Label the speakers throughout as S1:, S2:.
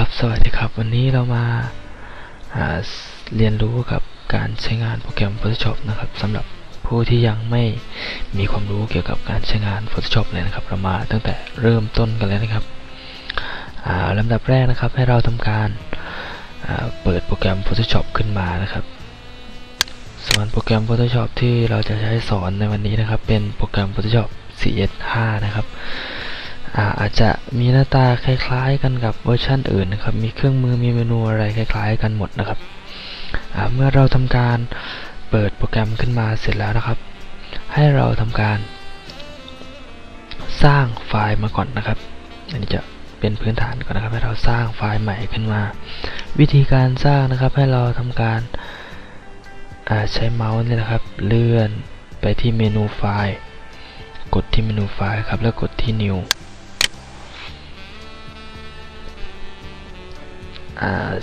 S1: ครับ สวัสดีครับ วันนี้เรามาาเรียนรู้กับการใช้งานโปรแกรม Photoshop นะครับสำหรับผู้ที่ยังไม่มีความรู้เกี่ยวกับการใช้งาน Photoshop เลยนะครับ เรามาตั้งแต่เริ่มต้นกันเลยนะครับลำดับแรกนะครับให้เราทำการาเปิดโปรแกรม Photoshop ขึ้นมานะครับ ส่วนโปรแกรม Photoshop ที่เราจะใช้สอนในวันนี้นะครับ เป็นโปรแกรม Photoshop CS5 นะครับ อาจจะมีหน้าตาคล้ายๆกันกับเวอร์ชันอื่นนะครับ มีเครื่องมือมีเมนูอะไรคล้ายๆ กันหมดนะครับ เมื่อเราทำการเปิดโปรแกรมขึ้นมาเสร็จแล้วนะครับ ให้เราทำการสร้างไฟล์มาก่อนนะครับ อันนี้จะเป็นพื้นฐานก่อนนะครับ ให้เราสร้างไฟล์ใหม่ขึ้นมา วิธีการสร้างนะครับ ให้เราทำการาใช้เมาส์นี่นะครับ เลื่อนไปที่เมนูไฟล์ กดที่เมนูไฟล์ครับ แล้วกดที่ new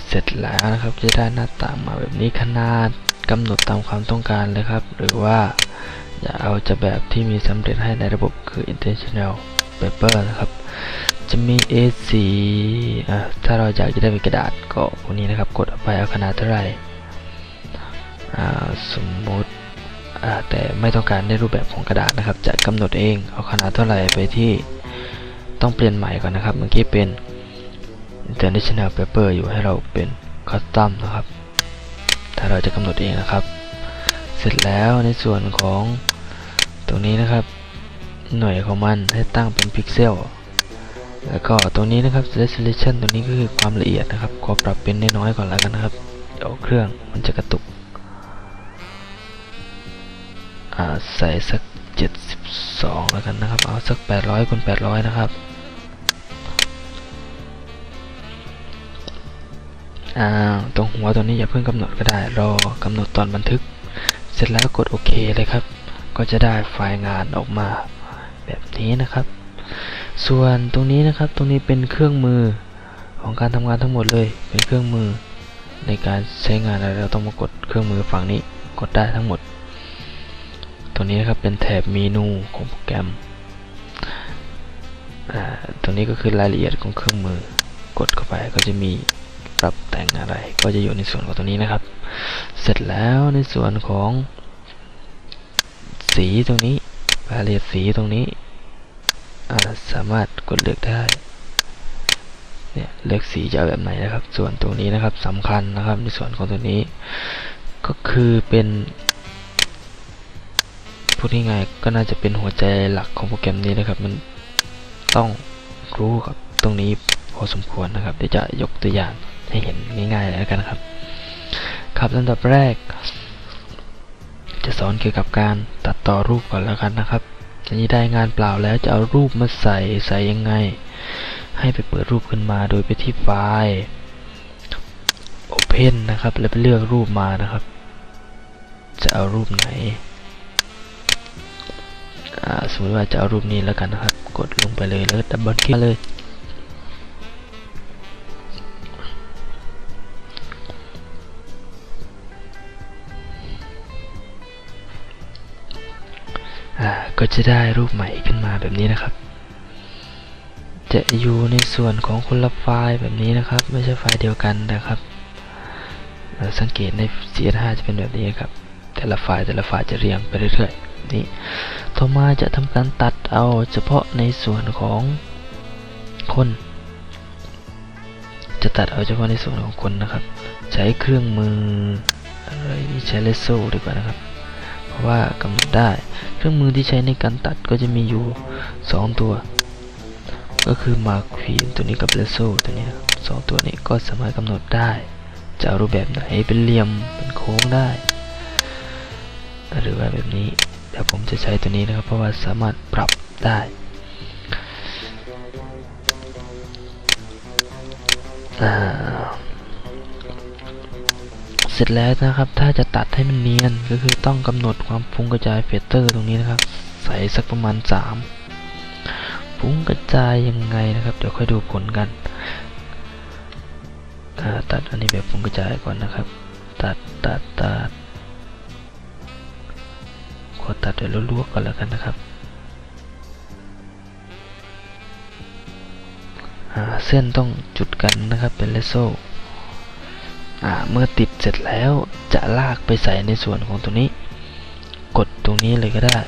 S1: เสร็จแล้วนะครับจะได้หน้าต่างมาแบบนี้ขนาดกำหนดตามความต้องการเลยครับ หรือว่าจะเอาจะแบบที่มีสำเร็จให้ในระบบคือ intentional paper นะครับ จะมี A4 อ่าถ้าเราอยากจะได้เป็นกระดาษก็พวกนี้นะครับ กดไปเอาขนาดเท่าไหร่สมมติแต่ไม่ต้องการในรูปแบบของกระดาษนะครับ จะกำหนดเองเอาขนาดเท่าไหร่ไปที่ต้องเปลี่ยนใหม่ก่อนนะครับ เมื่อกี้เป็น international paper อยู่ให้เราเป็น custom นะครับ ถ้าเราจะกำหนดเองนะครับ เสร็จแล้วในส่วนของตรงนี้นะครับ หน่วยของมันให้ตั้งเป็นพิกเซลแล้วก็ตรงนี้นะครับ resolution ตรงนี้ก็คือความละเอียดนะครับ ขอปรับเป็นน้อยๆก่อนแล้วกันนะครับ เดี๋ยวเครื่องมันจะกระตุกใส่สัก 72 แล้วกันนะครับ เอาสัก 800คูณ800 นะครับ อ่าตรงหัวตัวนี้อย่าเพิ่งกำหนดก็ได้ รอกำหนดตอนบันทึก เสร็จแล้วกดโอเคเลยครับ ก็จะได้ไฟล์งานออกมาแบบนี้นะครับ ส่วนตรงนี้นะครับ ตรงนี้เป็นเครื่องมือของการทำงานทั้งหมดเลย เป็นเครื่องมือในการใช้งานอะไรเราต้องมากดเครื่องมือฝั่งนี้ กดได้ทั้งหมด ตัวนี้นะครับเป็นแถบเมนูของโปรแกรมอ่าตัวนี้ก็คือรายละเอียดของเครื่องมือ กดเข้าไปก็จะมี ปรับแต่งอะไร ก็จะอยู่ในส่วนของตัวนี้นะครับ เสร็จแล้วในส่วนของ สีตรงนี้รายละเอียดสีตรงนี้าสามารถกดเลือกได้เนี่ยเลือกสีจะแบบไหนนะครับ ส่วนตรงนี้นะครับสำคัญนะครับ ในส่วนของตัวนี้ ก็คือเป็นพูดง่ายๆก็น่าจะเป็นหัวใจหลักของโปรแกรมนี้นะครับ มันต้องรู้กับตรงนี้พอสมควรนะครับเดี๋ยวจะยกตัวอย่าง ให้เห็นง่ายๆเลยแล้วกันนะครับ ครับลำดับแรก จะสอนเกี่ยวกับการตัดต่อรูปก่อนแล้วกันนะครับทีนี้ได้งานเปล่าแล้วจะเอารูปมาใส่ใส่ยังไง ให้ไปเปิดรูปขึ้นมาโดยไปที่ไฟล์ Open นะครับ แล้วไปเลือกรูปมานะครับ จะเอารูปไหนสมมติว่าจะเอารูปนี้แล้วกันนะครับ กดลงไปเลยแล้วดับเบิลคลิกเลย ก็จะได้รูปใหม่ขึ้นมาแบบนี้นะครับ จะอยู่ในส่วนของคนละไฟล์แบบนี้นะครับ ไม่ใช่ไฟล์เดียวกันนะครับ สังเกตใน CS5 จะเป็นแบบนี้ครับ แต่ละไฟล์แต่ละไฟล์จะเรียงไปเรื่อยๆนี่ต่อมาจะทำการตัดเอาเฉพาะในส่วนของคน จะตัดเอาเฉพาะในส่วนของคนนะครับ ใช้เครื่องมืออะไรนี่ใช้เลโซ่ดีกว่านะครับ ว่ากำหนดได้ เครื่องมือที่ใช้ในการตัดก็จะมีอยู่ 2 ตัว ก็คือมาควีนตัวนี้กับเลโซตัวนี้สองตัวนี้ก็สามารถกำหนดได้ จะรูปแบบไหนเป็นเหลี่ยมเป็นโค้งได้ หรือว่าแบบนี้เดี๋ยวผมจะใช้ตัวนี้นะครับ เพราะว่าสามารถปรับได้อ่า เสร็จแล้วนะครับ ถ้าจะตัดให้มันเนียนก็คือต้องกำหนดความฟุ้งกระจายเฟเตอร์ตรงนี้นะครับ ใส่สักประมาณ 3 ฟุ้งกระจายยังไงนะครับ เดี๋ยวค่อยดูผลกัน ตัดอันนี้แบบฟุ้งกระจายก่อนนะครับ ตัดตัดตัดขอตัดแบบลวกๆก่อนแล้วกันนะครับเส้นต้องจุดกันนะครับเป็นเลโซ เมื่อติดเสร็จแล้วจะลากไปใส่ในส่วนของตรงนี้ กดตรงนี้เลยก็ได้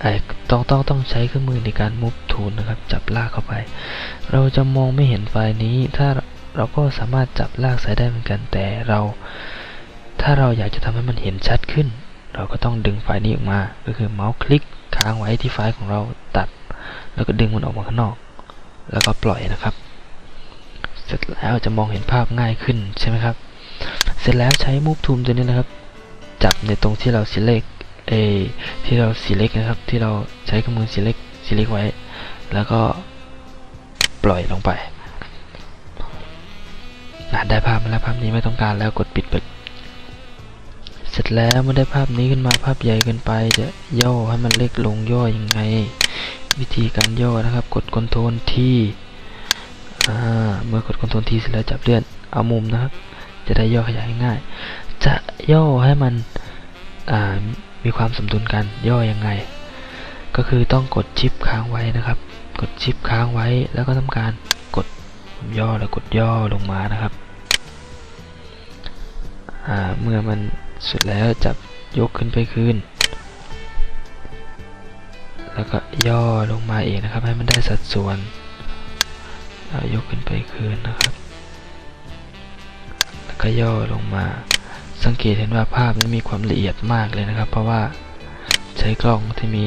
S1: ไอต้องต้องต้องใช้เครื่องมือในการมุฟทูนนะครับ จับลากเข้าไป เราจะมองไม่เห็นไฟล์นี้ ถ้าเราก็สามารถจับลากใส่ได้เหมือนกันแต่เรา ถ้าเราอยากจะทำให้มันเห็นชัดขึ้น เราก็ต้องดึงไฟล์นี้ออกมา ก็คือเมาส์คลิกค้างไว้ที่ไฟล์ของเราตัด แล้วก็ดึงมันออกมาข้างนอก แล้วก็ปล่อยนะครับ เสร็จแล้วจะมองเห็นภาพง่ายขึ้นใช่ไหมครับ ร็จแล้วใช้ move tool ตัวนี้นะครับ จับในตรงที่เรา select เอที่เรา select นะครับ ที่เราใช้เครื่องมือ select select ไว้ แล้วก็ปล่อยลงไปอะได้ภาพมาแล้วภาพนี้ไม่ต้องการแล้วกดปิดไปเสร็จแล้วเมื่อได้ภาพนี้ขึ้นมาภาพใหญ่เกินไป จะย่อให้มันเล็กลงย่อยังไง วิธีการย่อนะครับ กด Ctrl T อ่เมื่อกด Ctrl T เสร็จแล้วจับเลื่อนเอามุมนะครับ จะได้ย่อขยายง่าย จะย่อให้มันมีความสมดุลกันย่อยังไง ก็คือต้องกดชิปค้างไว้นะครับ กดชิปค้างไว้แล้วก็ทำการกดย่อแล้วกดย่อลงมานะครับเมื่อมันสุดแล้วจับยกขึ้นไปคืนแล้วก็ย่อลงมาเองนะครับ ให้มันได้สัดส่วนแล้วยกขึ้นไปคืนนะครับ ก็ย่อลงมา สังเกตเห็นว่าภาพนี้มีความละเอียดมากเลยนะครับ เพราะว่าใช้กล้องที่มี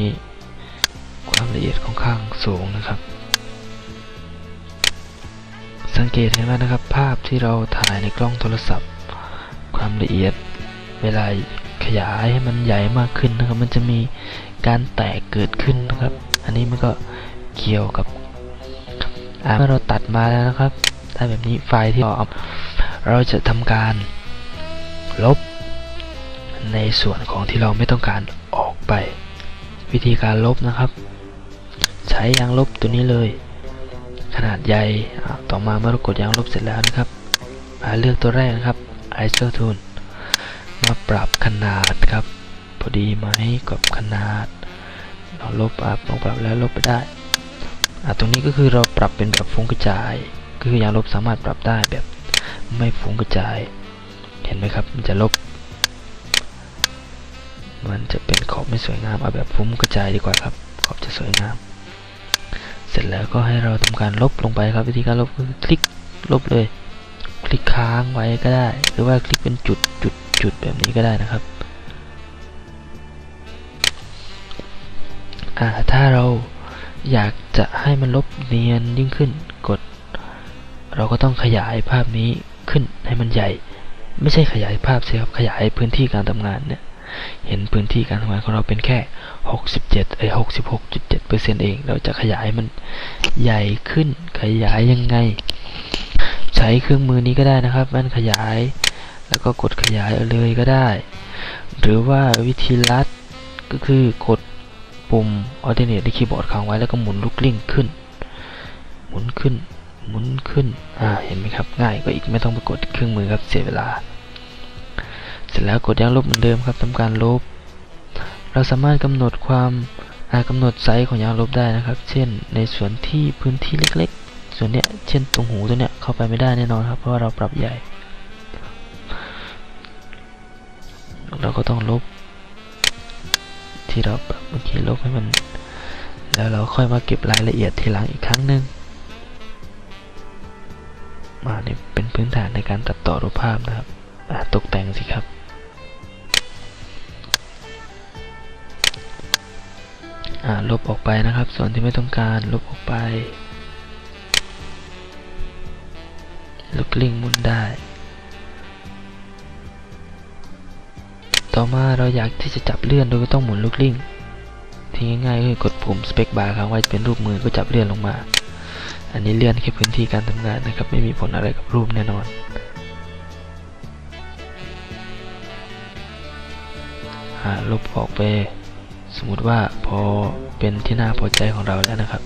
S1: ความละเอียดค่อนข้างสูงนะครับ สังเกตเห็นว่านะครับ ภาพที่เราถ่ายในกล้องโทรศัพท์ ความละเอียดเวลาขยายให้มันใหญ่มากขึ้นนะครับ มันจะมีการแตกเกิดขึ้นนะครับ อันนี้มันก็เกี่ยวกับเมื่อเราตัดมาแล้วนะครับได้แบบนี้ไฟล์ที่เรา เราจะทำการลบ ในส่วนของที่เราไม่ต้องการออกไป วิธีการลบนะครับ ใช้ยางลบตัวนี้เลย ขนาดใหญ่ต่อมาเมื่อเรากดยางลบเสร็จแล้วนะครับมาเลือกตัวแรกนะครับ ISO Tool มาปรับขนาดครับ พอดีไหมกับขนาด เราลบอะลองปรับแล้วลบไปได้อะตรงนี้ก็คือเราปรับเป็นแบบฟุ้งกระจาย ก็คือยางลบสามารถปรับได้แบบ ไม่ฟุ้งกระจาย เห็นไหมครับ มันจะลบ มันจะเป็นขอบไม่สวยงาม เอาแบบฟุ้งกระจายดีกว่าครับ ขอบจะสวยงาม เสร็จแล้วก็ให้เราทำการลบลงไปครับ วิธีการลบคือคลิกลบเลย คลิกค้างไว้ก็ได้ หรือว่าคลิกเป็นจุดจุดจุดแบบนี้ก็ได้นะครับถ้าเราอยากจะให้มันลบเนียนยิ่งขึ้นกด เราก็ต้องขยายภาพนี้ ขึ้นให้มันใหญ่ ไม่ใช่ขยายภาพสิครับขยายพื้นที่การทำงานเนี่ยเห็นพื้นที่การทำงานของเราเป็นแค่ 67เอ้ย66.7เปอร์เซ็นต์เอง เราจะขยายมันใหญ่ขึ้นขยายยังไง ใช้เครื่องมือนี้ก็ได้นะครับ มันขยาย แล้วก็กดขยายเอาเลยก็ได้ หรือว่าวิธีลัดก็คือกดปุ่ม alternate ในคีย์บอร์ดค้างไว้แล้วก็หมุนลูกกลิ้งขึ้น หมุนขึ้น หมุนขึ้น อ่า เห็นไหมครับ ง่ายก็อีกไม่ต้องไปกดเครื่องมือครับ เสียเวลา เสร็จแล้วกดยางลบเหมือนเดิมครับทำการลบ เราสามารถกำหนดความอ่ากำหนดไซส์ของยางลบได้นะครับ เช่น ในส่วนที่พื้นที่เล็ก ๆ ส่วนเนี้ย เช่นตรงหูตัวเนี้ยเข้าไปไม่ได้แน่นอนครับ เพราะาเราปรับใหญ่ เราก็ต้องลบ ที่เราปรับเมื่อกี้ลบให้มัน แล้วเราค่อยมาเก็บรายละเอียดทีหลังอีกครั้งหนึ่ง มาเนี่เป็นพื้นฐานในการตัดต่อรูปภาพนะครับตกแต่งสิครับ ลบออกไปนะครับ ส่วนที่ไม่ต้องการลบออกไปลูกลิงก์หมุนได้ ต่อมาเราอยากที่จะจับเลื่อนโดยไม่ต้องหมุนลูกลิงก์ที่ง่ายๆก็คือกดปุ่มสเปคบาร์ค้างไว้เป็นรูปมือก็จับเลื่อนลงมา อันนี้เลื่อนแค่พื้นที่การทำงานนะครับ ไม่มีผลอะไรกับรูปแน่นอน ลบออกไป สมมติว่าพอเป็นที่น่าพอใจของเราแล้วนะครับ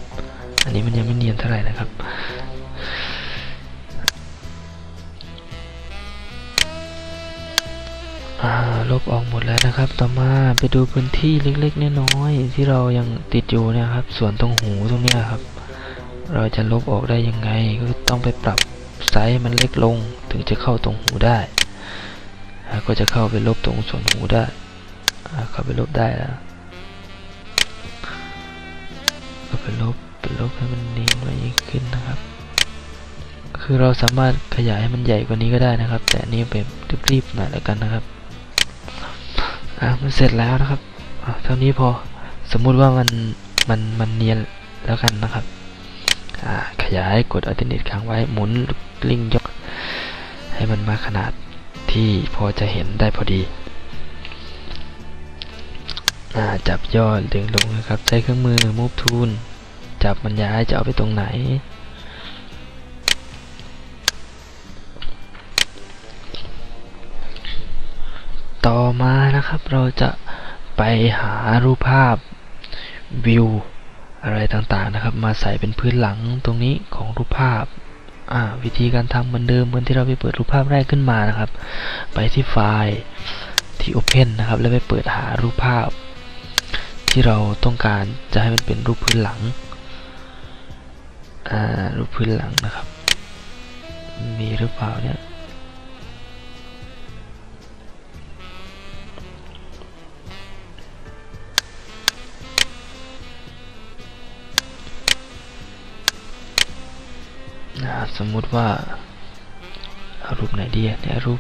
S1: อันนี้มันยังไม่เนียนเท่าไหร่นะครับลบออกหมดแล้วนะครับ ต่อมาไปดูพื้นที่เล็กๆน้อยๆที่เรายังติดอยู่นะครับ ส่วนตรงหูตรงนี้ครับ เราจะลบออกได้ยังไง ก็ต้องไปปรับไซส์มันเล็กลงถึงจะเข้าตรงหูได้ ก็จะเข้าไปลบตรงส่วนหูได้ เข้าไปลบได้แล้วก็ไปลบไปลบให้มันเนียนไว้ยิ่งขึ้นนะครับ คือเราสามารถขยายให้มันใหญ่กว่านี้ก็ได้นะครับ แต่นี้เป็นรีบๆหน่อยแล้วกันนะครับอะมันเสร็จแล้วนะครับเท่านี้พอสมมุติว่ามันมันมันเนียนแล้วกันนะครับ ขยายกดอัลเทอร์เนทค้างไว้หมุนกลิ้งยก ให้มันมาขนาดที่พอจะเห็นได้พอดีอจับย่อดึงลงนะครับ ใช้เครื่องมือ move tool จับมันย้ายจะเอาไปตรงไหน ต่อมานะครับเราจะไปหารูปภาพวิว อะไรต่างๆนะครับ มาใส่เป็นพื้นหลังตรงนี้ของรูปภาพอ่าวิธีการทำเหมือนเดิมเหมือนที่เราไปเปิดรูปภาพแรกขึ้นมานะครับ ไปที่ไฟล์ที่ Open นะครับ แล้วไปเปิดหารูปภาพ ที่เราต้องการจะให้มันเป็นรูปพื้นหลังอ่ารูปพื้นหลังนะครับ มีหรือเปล่าเนี่ย สมมุติว่าเอารูปไหนดีเนี่ยรูป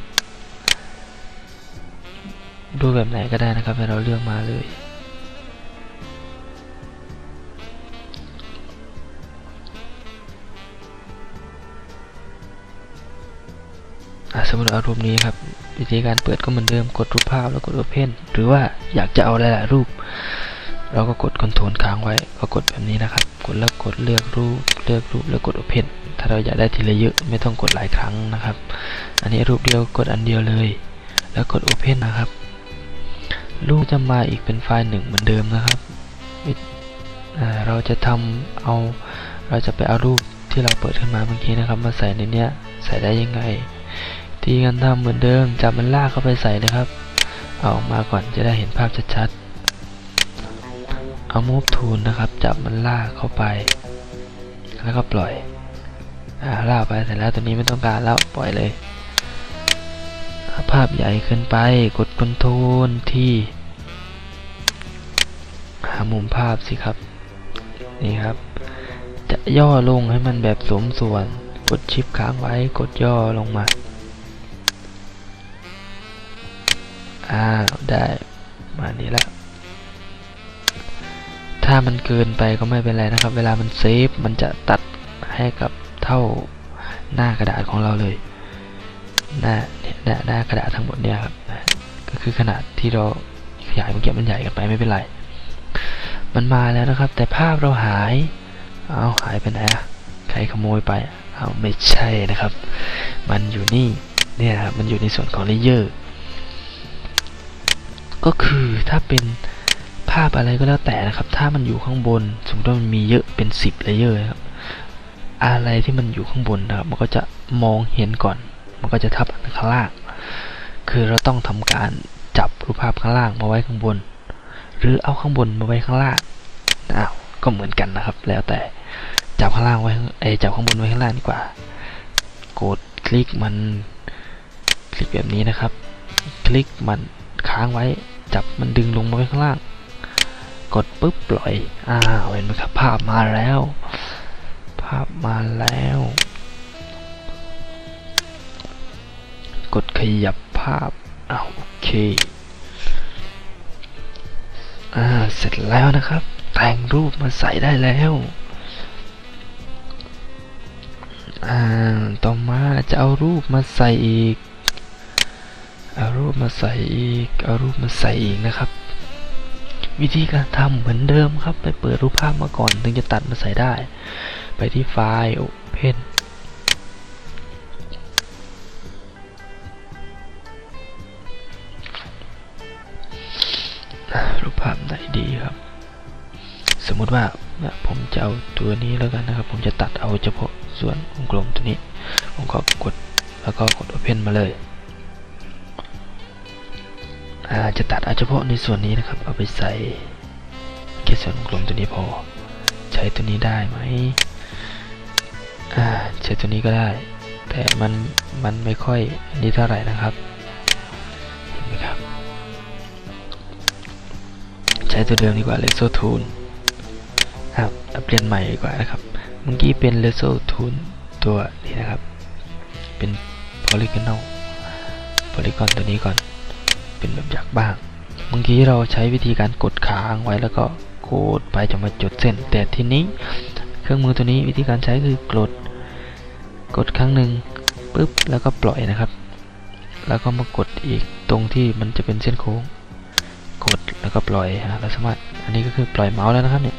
S1: รูปแบบไหนก็ได้นะครับให้เราเลือกมาเลย สมมติเอารูปนี้ครับ วิธีการเปิดก็เหมือนเดิมกดรูปภาพแล้วกด Open หรือว่าอยากจะเอาหลายๆรูป เราก็กด Ctrl ค้างไว้ ก็กดแบบนี้นะครับ กดแล้วกดเลือกรูปเลือกรูปแล้วกด Open ถ้าเราอยากได้ทีละเยอะไม่ต้องกดหลายครั้งนะครับ อันนี้รูปเดียวกดอันเดียวเลย แล้วกด Open นะครับ รูปจะมาอีกเป็นไฟล์หนึ่งเหมือนเดิมนะครับ เราจะทำเอาเราจะไปเอารูปที่เราเปิดขึ้นมาเมื่อกี้นะครับ มาใส่ในเนี้ยใส่ได้ยังไง ที่การทำเหมือนเดิมจับมันลากเข้าไปใส่เลยครับ เอาออกมาก่อนจะได้เห็นภาพชัดๆเอา move tool นะครับ จับมันลากเข้าไปแล้วก็ปล่อย อ่าลากไปเสร็จแล้วตัวนี้ไม่ต้องการแล้วปล่อยเลย ภาพใหญ่ขึ้นไปกด Ctrl ที่ หามุมภาพสิครับ นี่ครับ จะย่อลงให้มันแบบสมส่วน กดชิปค้างไว้กดย่อลงมาอ่าได้มานี้แล้วถ้ามันเกินไปก็ไม่เป็นไรนะครับ เวลามันเซฟมันจะตัดให้กับ เท่าหน้ากระดาษของเราเลย หน้าเนี่ยหน้าหน้ากระดาษทั้งหมดเนี่ยครับก็คือขนาดที่เราขยายเมื่อกี้มันใหญ่กันไปไม่เป็นไร มันมาแล้วนะครับ แต่ภาพเราหาย เอาหายไปไหนอะใครขโมยไปเอาไม่ใช่นะครับ มันอยู่นี่เนี่ยครับมันอยู่ในส่วนของเลเยอร์ก็คือถ้าเป็นภาพอะไรก็แล้วแต่นะครับ ถ้ามันอยู่ข้างบน สมมติว่ามันมีเยอะเป็น 10เลเยอร์ครับ อะไรที่มันอยู่ข้างบนนะครับ มันก็จะมองเห็นก่อน มันก็จะทับข้างล่าง คือเราต้องทำการจับรูปภาพข้างล่างมาไว้ข้างบน หรือเอาข้างบนมาไว้ข้างล่างอ้าวก็เหมือนกันนะครับ แล้วแต่จับข้างล่างไว้ข้างเอจับข้างบนไว้ข้างล่างดีกว่า กดคลิกมันคลิกแบบนี้นะครับ คลิกมันค้างไว้ จับมันดึงลงมาไว้ข้างล่าง กดปุ๊บปล่อยอ้าวเห็นไหมครับภาพมาแล้ว ภาพมาแล้ว กดขยับภาพเอาโอเคอ่าเสร็จแล้วนะครับ แต่งรูปมาใส่ได้แล้วอ่าต่อมาจะเอารูปมาใส่อีก เอารูปมาใส่อีก เอารูปมาใส่อีกนะครับ วิธีการทำเหมือนเดิมครับ ไปเปิดรูปภาพมาก่อน ถึงจะตัดมาใส่ได้ ไปที่ไฟล์ Open รูปภาพไหนดีครับ สมมติว่าผมจะเอาตัวนี้แล้วกันนะครับ ผมจะตัดเอาเฉพาะส่วนวงกลมตัวนี้ ผมก็กดแล้วก็กด Open มาเลย จะตัดเอาเฉพาะในส่วนนี้นะครับ เอาไปใส่แค่ส่วนกลมตัวนี้พอ ใช้ตัวนี้ได้ไหมใช้ตัวนี้ก็ได้ แต่มันมันไม่ค่อยอันนี้เท่าไหร่นะครับเห็นไหมครับ ใช้ตัวเดิมดีกว่า Laser Tool ครับเปลี่ยนใหม่ดีกว่านะครับ เมื่อกี้เป็น Laser Tool ตัวนี้นะครับ เป็น Polygonal Polygon ตัวนี้ก่อน เป็นแบบหยักบ้างเมื่อกี้เราใช้วิธีการกดค้างไว้แล้วก็กดไปจนมาจุดเส้น แต่ทีนี้เครื่องมือตัวนี้วิธีการใช้คือกด กดครั้งหนึ่งปุ๊บแล้วก็ปล่อยนะครับ แล้วก็มากดอีกตรงที่มันจะเป็นเส้นโค้ง กดแล้วก็ปล่อยฮะเราสามารถอันนี้ก็คือปล่อยเมาส์แล้วนะครับเนี่ย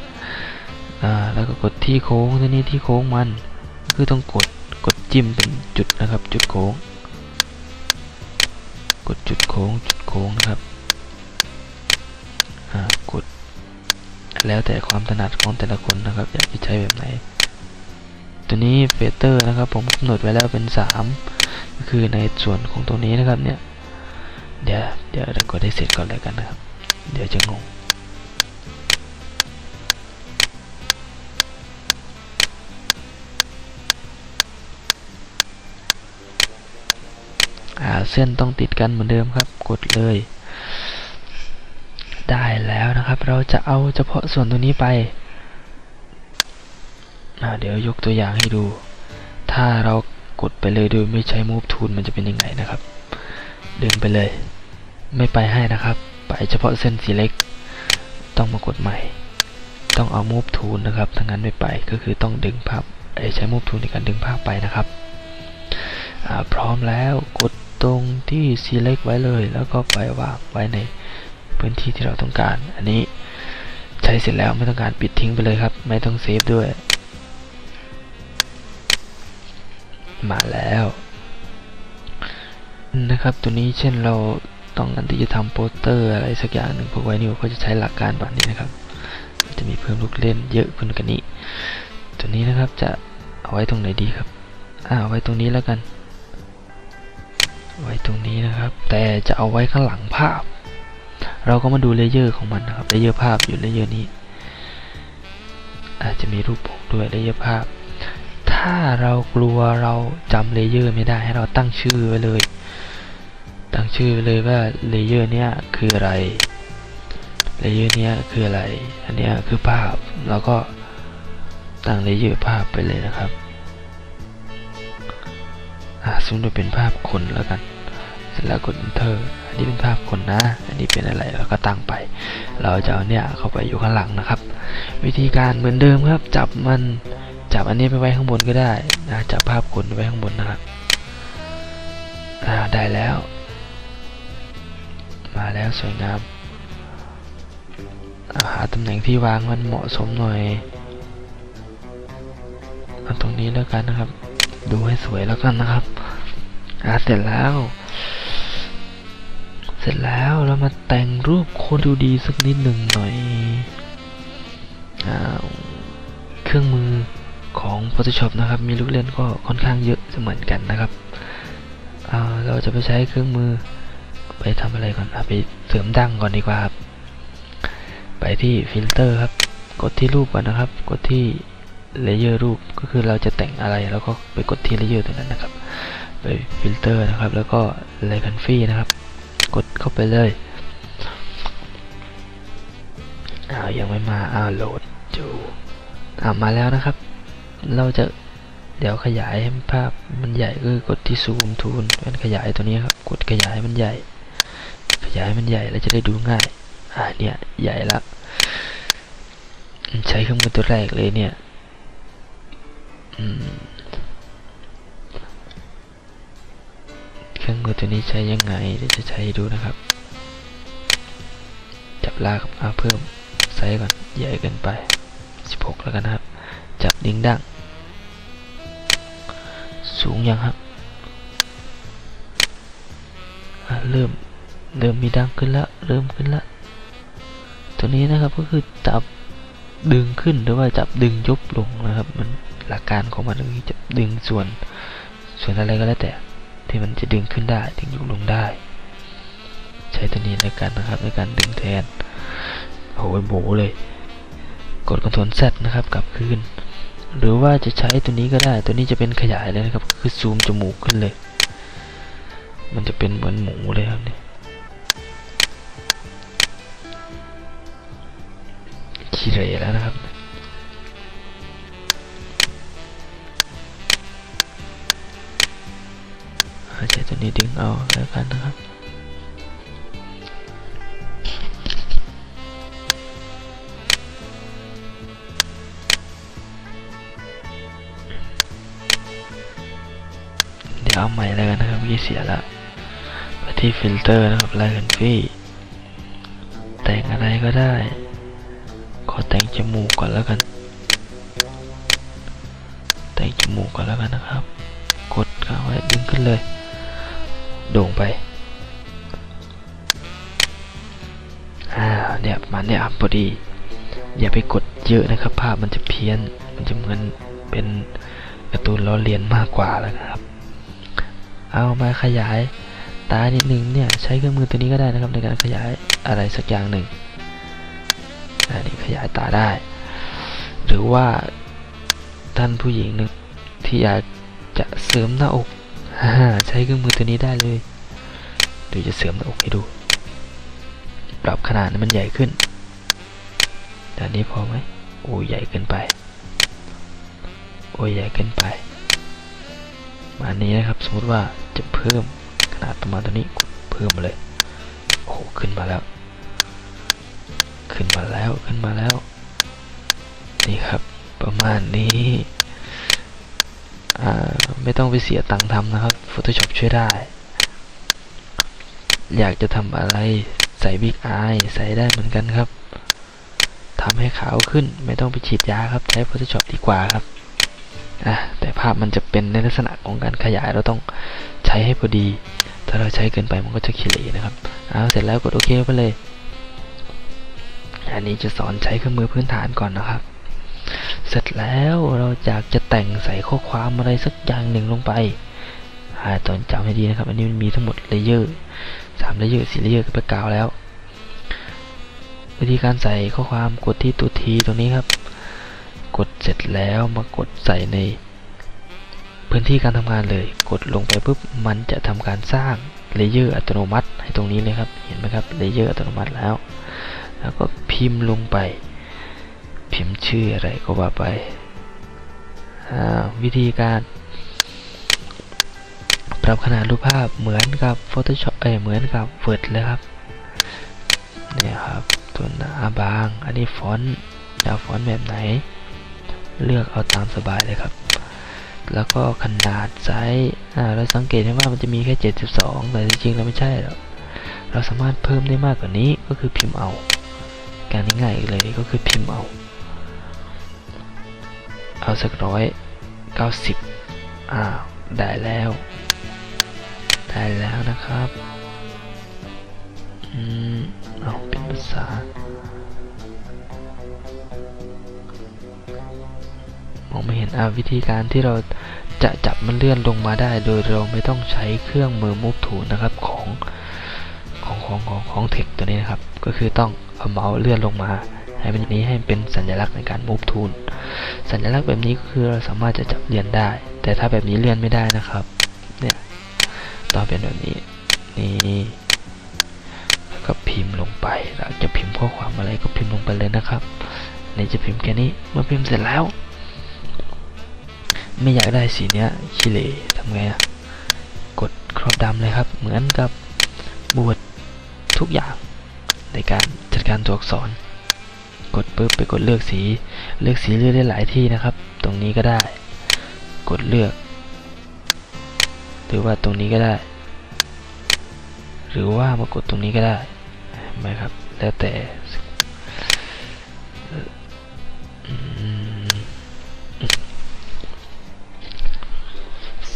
S1: อ่าแล้วก็กดที่โค้งตัวนี้ที่โค้งมันคือต้องกดกดจิ้มเป็นจุดนะครับ จุดโค้ง กดจุดโค้งจุด ค้งนะครับอ่ากด แล้วแต่ความถนัดของแต่ละคนนะครับ อยากจะใช้แบบไหน ตัวนี้เฟเตอร์นะครับ ผมกำหนดไว้แล้วเป็น 3 ก็คือในส่วนของตรงนี้นะครับเนี่ย เดี๋ยวเดี๋ยวเรากดให้เสร็จก่อนเลยกันนะครับ เดี๋ยวจะงง เส้นต้องติดกันเหมือนเดิมครับ กดเลย ได้แล้วนะครับ เราจะเอาเฉพาะส่วนตัวนี้ไปเดี๋ยวยกตัวอย่างให้ดู ถ้าเรากดไปเลยโดยไม่ใช้ move tool มันจะเป็นยังไงนะครับดึงไปเลย ไม่ไปให้นะครับ ไปเฉพาะเส้นสีเล็ก ต้องมากดใหม่ ต้องเอา move tool นะครับถ้างั้นไม่ไปก็คือต้องดึงภาพใช้ move tool ในการดึงภาพไปนะครับพร้อมแล้วกด ตรงที่ select ไว้เลย แล้วก็ไปวางไว้ในพื้นที่ที่เราต้องการ อันนี้ใช้เสร็จแล้วไม่ต้องการปิดทิ้งไปเลยครับ ไม่ต้องเซฟด้วย มาแล้วนะครับตัวนี้เช่นเราต้องการที่จะทำโปสเตอร์อะไรสักอย่างหนึ่งพวกไวนิวก็จะใช้หลักการแบบนี้นะครับ จะมีเพิ่มลูกเล่นเยอะขึ้นกันนี้ ตัวนี้นะครับจะเอาไว้ตรงไหนดีครับอ่าเอาไว้ตรงนี้แล้วกัน ไว้ตรงนี้นะครับ แต่จะเอาไว้ข้างหลังภาพ เราก็มาดูเลเยอร์ของมันนะครับเลเยอร์ภาพอยู่เลเยอร์นี้ อาจจะมีรูปปกด้วยเลเยอร์ภาพ ถ้าเรากลัวเราจำเลเยอร์ไม่ได้ให้เราตั้งชื่อไว้เลย ตั้งชื่อไว้เลยว่าเลเยอร์เนี้ยคืออะไรเลเยอร์เนี้ยคืออะไร อันเนี้ยคือภาพ แล้วก็ตั้งเลเยอร์ภาพไปเลยนะครับ สมมติเป็นภาพคนแล้วกัน เสร็จแล้วกด enter อันนี้เป็นภาพคนนะ อันนี้เป็นอะไรแล้วก็ตั้งไป เราจะเอาเนี่ยเข้าไปอยู่ข้างหลังนะครับ วิธีการเหมือนเดิมครับ จับมันจับอันนี้ไปไว้ข้างบนก็ได้นะจับภาพคนไว้ข้างบนนะครับได้แล้ว มาแล้วสวยงามาหาตำแหน่งที่วางมันเหมาะสมหน่อยเอาตรงนี้แล้วกันนะครับ ดูให้สวยแล้วกันนะครับอ่าเสร็จแล้ว เสร็จแล้วเรามาแต่งรูปคนดูดีสักนิดหนึ่งหน่อยอ่าเครื่องมือของ Photoshop นะครับ มีลูกเล่นก็ค่อนข้างเยอะเหมือนกันนะครับเราจะไปใช้เครื่องมือไปทำอะไรก่อนอไปเสริมดังก่อนดีกว่าครับ ไปที่ฟิลเตอร์ครับ กดที่รูปก่อนนะครับ กดที่ เลเยอร์รูปก็คือเราจะแต่งอะไรแล้วก็ไปกดที่เลเยอร์ตัวนั้นนะครับ ไปฟิลเตอร์นะครับ แล้วก็เลคันฟี่นะครับ กดเข้าไปเลยอ้าวยังไม่มาอ้าวโหลดจูอ่ามาแล้วนะครับ เราจะเดี๋ยวขยายให้ภาพมันใหญ่ก็กดที่ซูมทูนเป็นขยายตัวนี้ครับ กดขยายมันใหญ่ ขยายมันใหญ่แล้วจะได้ดูง่าย อ่าเนี่ยใหญ่ละ ใช้เครื่องมือตัวแรกเลยเนี่ย เครื่องมือตัวนี้ใช้ยังไงเดี๋ยวจะใช้ดูนะครับ จับลากมาเพิ่มไซส์ก่อนใหญ่เกินไป 16 แล้วกันนะครับ จับดิ้งดังสูงยังครับเริ่มเริ่มมีดังขึ้นแล้วเริ่มขึ้นแล้วตัวนี้นะครับก็คือจับดึงขึ้นหรือว่าจับดึงยกลงนะครับ มัน หลักการของมันก็คือจะดึงส่วน ส่วนอะไรก็แล้วแต่ ที่มันจะดึงขึ้นได้ดึงยกลงได้ ใช้ตัวนี้ในการนะครับในการดึงแทนโอ้ยโบเลย กด Ctrl Z นะครับกลับคืน หรือว่าจะใช้ตัวนี้ก็ได้ ตัวนี้จะเป็นขยายเลยนะครับ คือซูมจมูกขึ้นเลย มันจะเป็นเหมือนหมูเลยครับเนี่ยขี้เหร่แล้วนะครับ อาจจะตัวนี้ดึงเอาแล้วกันนะครับเดี๋ยวเอาใหม่แล้วกันนะครับเมื่เสียล้วไปที่ฟิลเตอร์นะครับไลท์กันฟี่แต่งอะไรก็ได้ ขอแต่งจมูกก่อนแล้วกัน แต่งจมูกก่อนแล้วกันนะครับ กดค้างไว้ดึงขึ้นเลย โด่งไปอ่าเนี่ยมาเนี่ยพอดีอย่าไปกดเยอะนะครับ ภาพมันจะเพี้ยน มันจะเหมือนเป็นการ์ตูนล้อเลียนมากกว่าแล้วนะครับ เอามาขยายตานิดนึงเนี่ยใช้เครื่องมือตัวนี้ก็ได้นะครับ ในการขยายอะไรสักอย่างหนึ่งอันนี้ขยายตาได้ หรือว่าท่านผู้หญิงหนึ่งที่อยากจะเสริมหน้าอก ใช้เครื่องมือตัวนี้ได้เลย เดี๋ยวจะเสริมหน้าอกให้ดู ปรับขนาดมันใหญ่ขึ้นด้านี้พอไหมโอ้ใหญ่เกินไป โอ้ใหญ่เกินไปมาอันนี้นะครับ สมมติว่าจะเพิ่มขนาดประมาณตัวนี้กดเพิ่มมาเลย โอ้โหขึ้นมาแล้ว ขึ้นมาแล้วขึ้นมาแล้ว นี่ครับประมาณนี้ ไม่ต้องไปเสียตังค์ทำนะครับ Photoshop ช่วยได้ อยากจะทำอะไรใส่บิ๊กอายใส่ได้เหมือนกันครับทำให้ขาวขึ้นไม่ต้องไปฉีดยาครับ ใช้ Photoshop ดีกว่าครับอะแต่ภาพมันจะเป็นในลักษณะของการขยายเราต้องใช้ให้พอดี ถ้าเราใช้เกินไปมันก็จะขี้เหร่นะครับเอาเสร็จแล้วกดโอเคไปเลย อันนี้จะสอนใช้เครื่องมือพื้นฐานก่อนนะครับ เสร็จแล้วเราอยากจะแต่งใส่ข้อความอะไรสักอย่างหนึ่งลงไปอ่าตอนจำให้ดีนะครับ อันนี้มันมีทั้งหมดเลเยอร์สามเลเยอร์สี่เลเยอร์ก็ไปกาวแล้ว วิธีการใส่ข้อความกดที่ตัวทีตรงนี้ครับ กดเสร็จแล้วมากดใส่ใน พื้นที่การทำงานเลย กดลงไปปุ๊บมันจะทำการสร้างเลเยอร์อัตโนมัติให้ตรงนี้เลยครับ เห็นไหมครับเลเยอร์อัตโนมัติแล้ว แล้วก็พิมพ์ลงไป พิมพ์ชื่ออะไรก็ว่าไปวิธีการปรับขนาดรูปภาพเหมือนกับ Photoshop เอ้ยเหมือนกับ Word เลยครับเนี่ยครับตัวหน้าบาง อันนี้ฟอนต์จะฟอนต์แบบไหน เลือกเอาตามสบายเลยครับ แล้วก็ขนาดไซส์เราสังเกตได้ว่ามันจะมีแค่ 72 แต่จริงๆแล้วไม่ใช่หรอกเราสามารถเพิ่มได้มากกว่านี้ก็คือพิมพ์เอา การง่ายๆเลยก็คือพิมพ์เอา เอาสักร้อยเก้าสิบอ้าวได้แล้ว ได้แล้วนะครับอืมเอาเป็นภาษามองไม่เห็นอ่าวิธีการที่เราจะจับมันเลื่อนลงมาได้ โดยเราไม่ต้องใช้เครื่องมือ move tool นะครับของของของของของเทคตัวนี้นะครับ ก็คือต้องเอาเมาส์เลื่อนลงมา ให้เป็นนี้ให้เป็นสัญลักษณ์ในการ move tool สัญลักษณ์แบบนี้คือเราสามารถจะจับเลื่อนได้ แต่ถ้าแบบนี้เลื่อนไม่ได้นะครับ เนี่ยต้องเป็นแบบนี้ นี่ แล้วก็พิมพ์ลงไปเราจะพิมพ์ข้อความอะไรก็พิมพ์ลงไปเลยนะครับนี่จะพิมพ์แค่นี้ เมื่อพิมพ์เสร็จแล้ว ไม่อยากได้สีเนี้ยขี้เหร่ทำไงอะกดครอบดำเลยครับ เหมือนกับบวดทุกอย่างในการจัดการตัวอักษร กดปุ๊บไปกดเลือกสี เลือกสีเลือกได้หลายที่นะครับ ตรงนี้ก็ได้ กดเลือก หรือว่าตรงนี้ก็ได้ หรือว่ามากดตรงนี้ก็ได้ไหมครับ แล้วแต่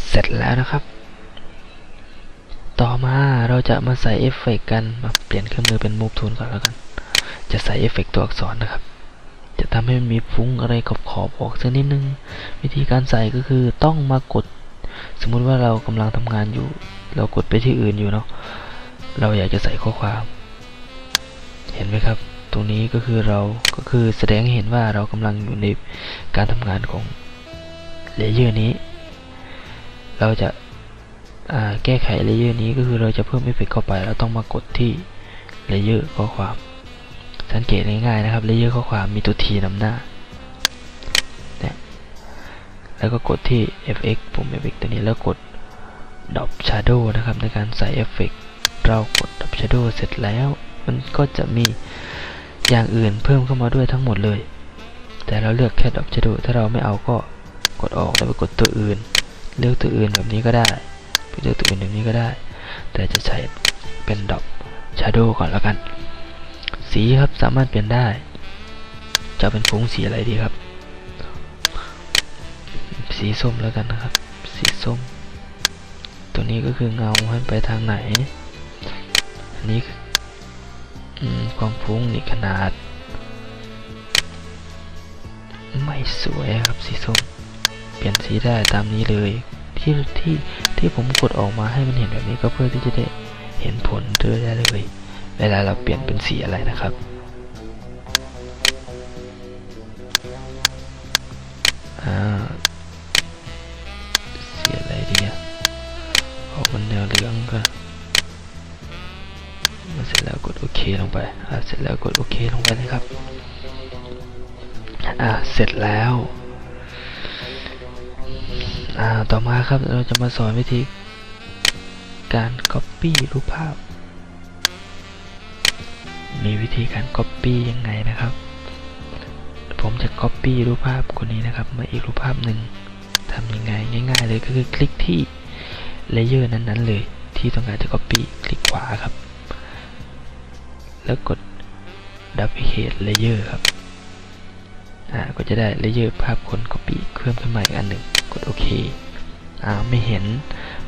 S1: เสร็จแล้วนะครับ ต่อมาเราจะมาใส่เอฟเฟกกัน มาเปลี่ยนเครื่องมือเป็น Move Tool ก่อนแล้วกัน จะใส่เอฟเฟกตัวอักษรนะครับ จะทำให้มันมีฟุ้งอะไรขอบขอบออกสักนิดนึง วิธีการใส่ก็คือต้องมากด สมมุติว่าเรากำลังทำงานอยู่ เรากดไปที่อื่นอยู่เนาะเราอยากจะใส่ข้อความ เห็นไหมครับ ตรงนี้ก็คือเราก็คือแสดงให้เห็นว่าเรากำลังอยู่ในการทำงานของเลเยอร์นี้ เราจะแก้ไขเลเยอร์นี้ก็คือเราจะเพิ่มเอฟเฟกต์เข้าไป เราต้องมากดที่เลเยอร์ข้อความ สังเกตง่ายๆนะครับเลเยอร์ข้อความมีตัว T นำหน้าเนี่ยแล้วก็กดที่ fx ปุ่ม fx ตัวนี้แล้วกด Drop Shadow นะครับ ในการใส่เอฟเฟกต์เรากด Drop Shadow เสร็จแล้ว มันก็จะมีอย่างอื่นเพิ่มเข้ามาด้วยทั้งหมดเลย แต่เราเลือกแค่ Drop Shadow ถ้าเราไม่เอาก็กดออกแล้วไปกดตัวอื่น เลือกตัวอื่นแบบนี้ก็ได้ไปเลือกตัวอื่นแบบนี้ก็ได้ แต่จะใช้เป็น Drop Shadow ก่อนแล้วกัน สีครับสามารถเปลี่ยนได้ จะเป็นฟุ้งสีอะไรดีครับ สีส้มแล้วกันนะครับ สีส้ม ตัวนี้ก็คือเงาให้ไปทางไหน อันนี้คืออืมความฟุ้งนี่ขนาด ไม่สวยครับสีส้ม เปลี่ยนสีได้ตามนี้เลยที่ที่ที่ผมกดออกมาให้มันเห็นแบบนี้ก็เพื่อที่จะได้เห็นผลด้วยได้เลย เวลาเราเปลี่ยนเป็นสีอะไรนะครับอ่าสีอะไรดีอะออกเป็นแนวเหลืองก็มาเสร็จแล้วกดโอเคลงไปอ่าเสร็จแล้วกดโอเคลงไปเลยครับอ่าเสร็จแล้วอ่าต่อมาครับเราจะมาสอนวิธีการ Copy รูปภาพ มีวิธีการ Copy ยังไงนะครับ ผมจะ Copy รูปภาพคนนี้นะครับ มาอีกรูปภาพหนึ่งทำยังไงง่าย ๆ เลยก็คือคลิกที่เลเยอร์นั้นๆ เลย ที่ต้องการจะ Copy คลิกขวาครับ แล้วกด Duplicate Layer ครับอ่าก็จะได้เลเยอร์ภาพคน Copy เพิ่มขึ้นมาอีกอันหนึ่งกดโอเคอ่าไม่เห็น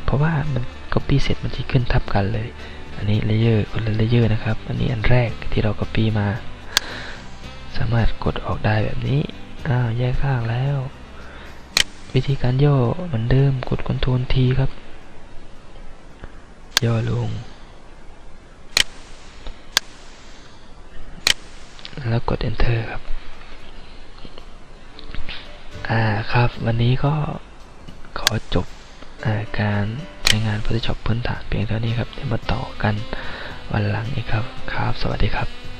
S1: เพราะว่ามัน Copy เสร็จมันจะขึ้นทับกันเลย อันนี้เลเยอร์คนละเลเยอร์นะครับ อันนี้อันแรกที่เรา Copy มา สามารถกดออกได้แบบนี้ อ้าวแยกข้างแล้ว วิธีการย่อเหมือนเดิมกด Ctrl T ครับ ย่อลง แล้วกด Enter ครับ อ่าครับ วันนี้ก็ขอจบอาการ ในงาน Photoshop พื้นฐานเพียงเท่านี้ครับเดี๋ยวมาต่อกันวันหลังอีกครับ ครับ สวัสดีครับ